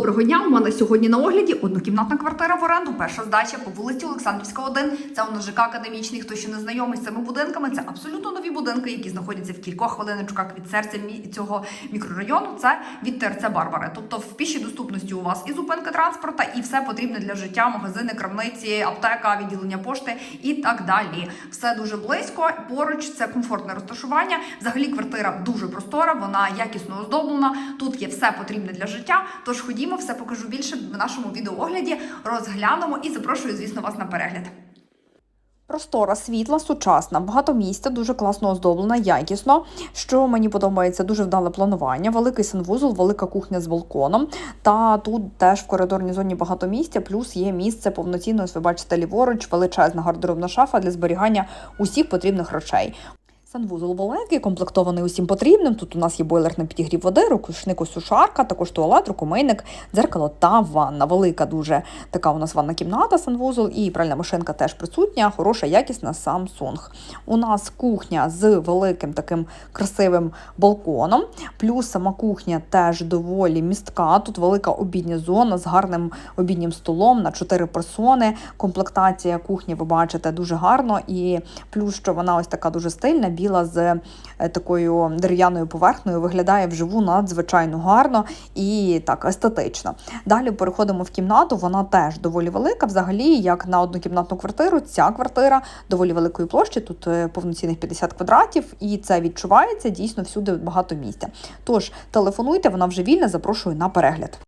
Доброго дня. У мене сьогодні на огляді однокімнатна квартира в оренду. Перша здача по вулиці Олександрівська, 1. Це у нас ЖК академічний. Хто ще не знайомий з цими будинками, це абсолютно нові будинки, які знаходяться в кількох хвилиночках від серця цього мікрорайону. Це від ТРЦ Барбари. Тобто в пішій доступності у вас і зупинка транспорта, і все потрібне для життя: магазини, крамниці, аптека, відділення пошти і так далі. Все дуже близько. Поруч це комфортне розташування. Взагалі квартира дуже простора, вона якісно оздоблена. Тут є все потрібне для життя. Тож ходімо, все покажу більше в нашому відеоогляді. Розглянемо і запрошую, звісно, вас на перегляд. Простора, світла, сучасна, багато місця, дуже класно оздоблена, якісно. Що мені подобається, дуже вдале планування, великий санвузол, велика кухня з балконом. Та тут теж в коридорній зоні багато місця, плюс є місце повноцінно, ось ви бачите, ліворуч, величезна гардеробна шафа для зберігання усіх потрібних речей. Санвузол великий, комплектований усім потрібним. Тут у нас є бойлер на підігрів води, рукушник сушарка, також туалет, рукомийник, дзеркало та ванна. Велика дуже така у нас ванна кімната, санвузол і пральна машинка теж присутня, хороша, якісна Samsung. У нас кухня з великим таким красивим балконом, плюс сама кухня теж доволі містка. Тут велика обідня зона з гарним обіднім столом на 4 персони. Комплектація кухні, ви бачите, дуже гарно. І плюс, що вона ось така дуже стильна, біла з е, такою дерев'яною поверхнею, виглядає вживу надзвичайно гарно і так естетично. Далі переходимо в кімнату. Вона теж доволі велика. Взагалі, як на однокімнатну квартиру, ця квартира доволі великої площі. Тут е, повноцінних 50 квадратів, і це відчувається дійсно всюди багато місця. Тож телефонуйте, вона вже вільна. Запрошую на перегляд.